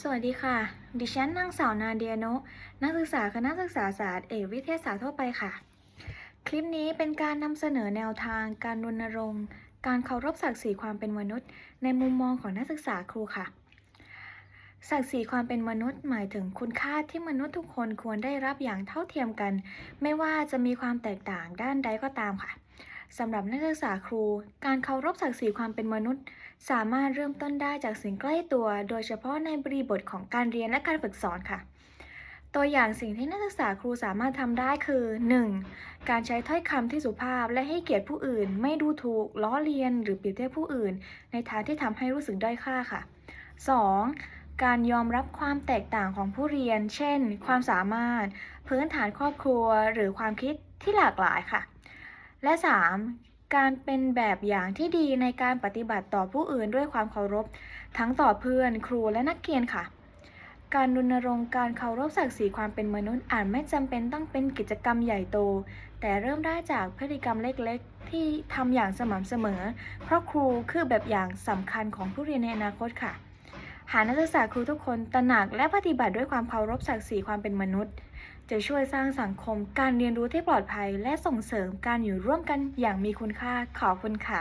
สวัสดีค่ะ ดิฉันนางสาวนาเดียโนนักศึกษาคณะศึกษาศาสตร์เอกวิทยาศาสตร์ทั่วไปค่ะ คลิปนี้เป็นการนำเสนอแนวทาง การรณรงค์ การเคารพศักดิ์ศรีความเป็นมนุษย์ ในมุมมองของนักศึกษาครูค่ะ ศักดิ์ศรีความเป็นมนุษย์ หมายถึงคุณค่าที่มนุษย์ทุกคนควรได้รับอย่างเท่าเทียมกัน ไม่ว่าจะมีความแตกต่างด้านใดก็ตามค่ะ สำหรับนักศึกษาครู การเคารพศักดิ์ศรีความเป็นมนุษย์ สามารถเริ่มต้นได้จากสิ่งใกล้ตัว โดยเฉพาะในบริบทของการเรียนและการฝึกสอนค่ะ ตัวอย่างสิ่งที่นักศึกษาครูสามารถทำได้คือ 1. การใช้ถ้อยคำที่สุภาพและให้เกียรติผู้อื่น ไม่ดูถูก ล้อเลียน หรือเปรียบเทียบผู้อื่น ในทางที่ทำให้รู้สึกด้อยค่าค่ะ 2. การยอมรับความแตกต่างของผู้เรียน เช่น ความสามารถ พื้นฐานครอบครัว หรือความคิดที่หลากหลายค่ะ และ 3. การเป็นแบบอย่างที่ดีในการปฏิบัติต่อผู้อื่นด้วยความเคารพ ทั้งต่อเพื่อนครูและนักเรียนค่ะ การรณรงค์การเคารพศักดิ์ศรีความเป็นมนุษย์อาจไม่จำเป็นต้องเป็นกิจกรรมใหญ่โต แต่เริ่มได้จากพฤติกรรมเล็กๆ ที่ทำอย่างสม่ำเสมอ เพราะครูคือแบบอย่างสำคัญของผู้เรียนในอนาคตค่ะ หากนักศึกษาครูทุกคนตระหนักและปฏิบัติด้วยความเคารพศักดิ์ศรีความเป็นมนุษย์ จะช่วยสร้างสังคมการเรียนรู้ที่ปลอดภัย และส่งเสริมการอยู่ร่วมกันอย่างมีคุณค่าขอบคุณค่ะ